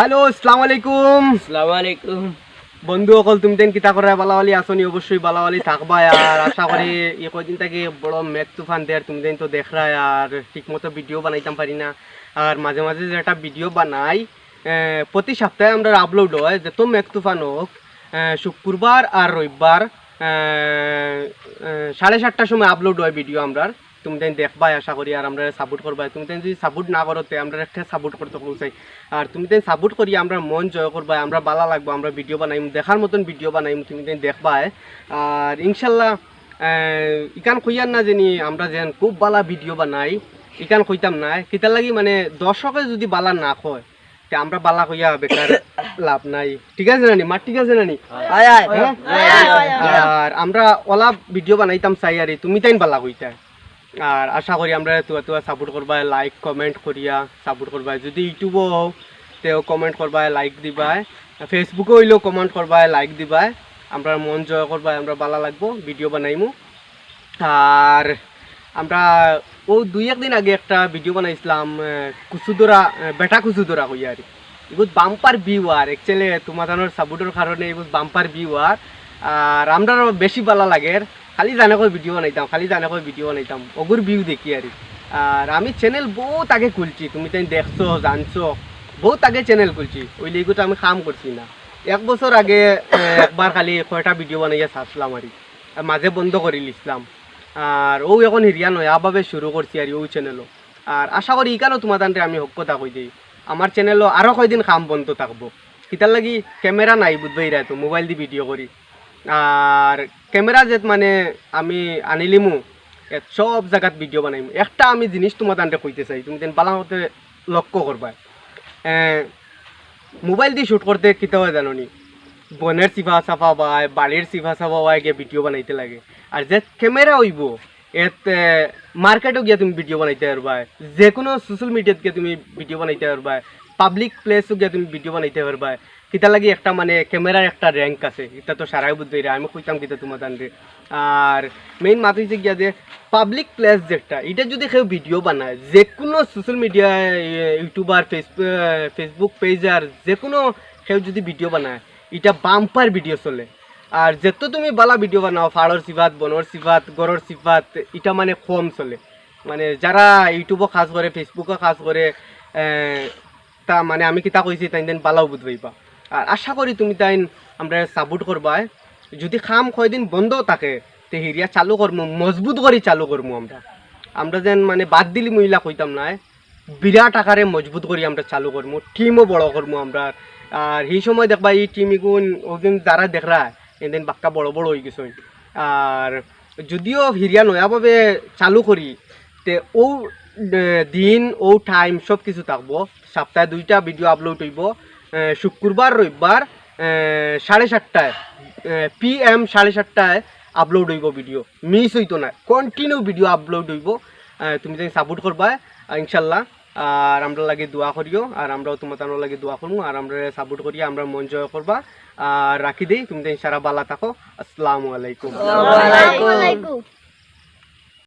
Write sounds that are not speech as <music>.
Hello আসসালামু আলাইকুম। আসসালামু আলাইকুম। বন্ধু অকল তুমি তেন কিতা করে বালাওয়ালি আসনি অবশ্যই বালাওয়ালি থাকবা আর আশা করি এ কদিন থেকে বড় মেঘ তুফান দেয় তুমি তেন তো দেখরা আর ঠিক মতো ভিডিও বানাইতাম পারি না। আর মাঝে মাঝে যেটা ভিডিও বানাই প্রতি সপ্তাহে আমরা আপলোড হয় যত মেঘ তুফান হোক শুক্রবার আর রবিবার সাড়ে সাতটার সময় আপলোড হয় ভিডিও আমরা তুমি তাই দেখবা আশা করি আর আমরা সাপোর্ট করবা তুমি তাই যদি সাপোর্ট না করো তে আমরা একটা সাপোর্ট করতে চাই। আর তুমি তাই সাপোর্ট করি আমরা মন জয় করবা আমরা বালা লাগবো আমরা ভিডিও বানাইম দেখার মতন ভিডিও বানাইম তুমি তাই দেখবা আর ইনশাল্লাহ ইকান কইয়ার না জানি আমরা যেন খুব বালা ভিডিও বানাই। ইকান কইতাম না কিতার লাগি মানে দর্শকে যদি বালা না কয় তে আমরা বালা কইয়া বেকার <coughs> লাভ নাই। ঠিক আছে নানি? মার ঠিক আছে নানি? আয় আয় হ্যাঁ? আর আমরা ওলা ভিডিও বানাইতাম চাই আর তুমি তাইন বালা কইতা। আর আশা করি আমরা তুয়া তুয়া সাপোর্ট করবা লাইক কমেন্ট করিয়া সাপোর্ট করবা। যদি ইউটিউবও হও তেও কমেন্ট করবা লাইক দিবা। ফেসবুকে হইলেও কমেন্ট করবা লাইক দিবা। আমরা মন জয় করবা আমরা বালা লাগবো ভিডিও বানাইমু। আর আমরা ও দুই একদিন আগে একটা ভিডিও বানাইছিলাম আহ, বেটা কুচুদরা কই আর এগুলো বাম্পার ভিউ আর। একচুয়ালি তোমাদের সাপোর্টের কারণে এগুলো বাম্পার ভিউ আর। আর আমরা বেশি ভালো লাগে। খালি জানে কই ভিডিও বানাইতাম, খালি জানে কই ভিডিও বানাইতাম ওগুর ভিউ দেখি আর আর আমি চ্যানেল বহুত আগে খুলছি, তুমি তাই দেখছ, জানছো, বহুত আগে চ্যানেল খুলছি, ওই লিগুতো আমি কাম করছি না। এক বছর আগে একবার খালি কয়টা ভিডিও বানাইয়া ছাড়ছিলাম আর মাঝে বন্ধ করে লিখলাম আর ও এখন হিরিয়া নয়াভাবে শুরু করছি আর ওই চ্যানেলও আর আশা করি ইকানো তান্তে আমি হক কথা কই দিই আমার চ্যানেলও আরও কয়দিন কাম বন্ধ থাকব। কিতার লাগি ক্যামেরা নাই বুঝবাই রা তো মোবাইল দিয়ে ভিডিও করি আর ক্যামেরা যে মানে আমি আনিলিমু সব জায়গাত ভিডিও বানাইম। একটা আমি জিনিস তোমার তান্তে কইতে চাই, তুমি তেন বালা মতে লক্ষ্য করবা। মোবাইল দিয়ে শ্যুট করতে কিতা হয় জানো নি বনের সিফা সাফা বাই বাড়ির সিফা সাফা বাই গিয়ে ভিডিও বানাইতে লাগে। আর যে ক্যামেরা হইব, এত মার্কেটও গিয়ে তুমি ভিডিও বানাইতে পারবা। যে কোনো সোশ্যাল মিডিয়াত গিয়ে তুমি ভিডিও বানাইতে পারবা। পাবলিক প্লেসও গিয়ে তুমি ভিডিও বানাইতে পারবা। কিতা লাগি একটা মানে ক্যামেরার একটা র্যাঙ্ক আছে। এটা তো সারাই বুঝতে আমি কইতাম কিতা তোমার তানরে আর মেইন মাথা হচ্ছে গিয়া যে পাবলিক প্লেস যেটা এটা যদি কেউ ভিডিও বানায় যে কোনো social media YouTuber Facebook page আর যে কোনো কেউ যদি ভিডিও বানায় এটা বাম্পার ভিডিও চলে। আর যেত তুমি বালা ভিডিও বানাও, ফাড়র সিফাত, বনর সিফাত, গরর সিফাত এটা মানে কম চলে। মানে যারা ইউটিউবও কাজ করে ফেসবুকও কাজ করে তা মানে আমি কিতা কইছি তাই দেন বালাও বুধ বুঝবাইবা আর আশা করি তুমি তাই আমরা সাপোর্ট করবা যদি খাম কয়দিন বন্ধ থাকে, তে হিরিয়া চালু করব মজবুত করে চালু করব আমরা। আমরা যেন মানে বাদ দিলি মহিলা কইতাম না বিরাট আকারে মজবুত করি আমরা চালু করব টিমও বড় করব আমরা। আর সেই সময় দেখবা এই টিম এগুন ওদিন যারা দেখরা এদিন বাক্কা বড় বড় হয়ে গেছে আর যদিও হিরিয়া নয়াভাবে চালু করি তে ও দিন ও টাইম সব কিছু থাকব, সপ্তাহে দুইটা ভিডিও আপলোড হইব। শুক্রবার, রবিবার সাড়ে সাতটায় পি এম সাড়ে সাতটায় আপলোড হইব ভিডিও মিস হইতো না। কন্টিনিউ ভিডিও আপলোড হইব। তুমি যদি সাপোর্ট করবা ইনশাল্লাহ। আর আমরা লাগে দোয়া করিও, আর আমরাও তোমার লাগে দোয়া করব আর আমরা সাপোর্ট করি, আমরা মন জয় করবা। আর রাখি দেই, তুমি সারা বালা থাকো। আসসালামু আলাইকুম।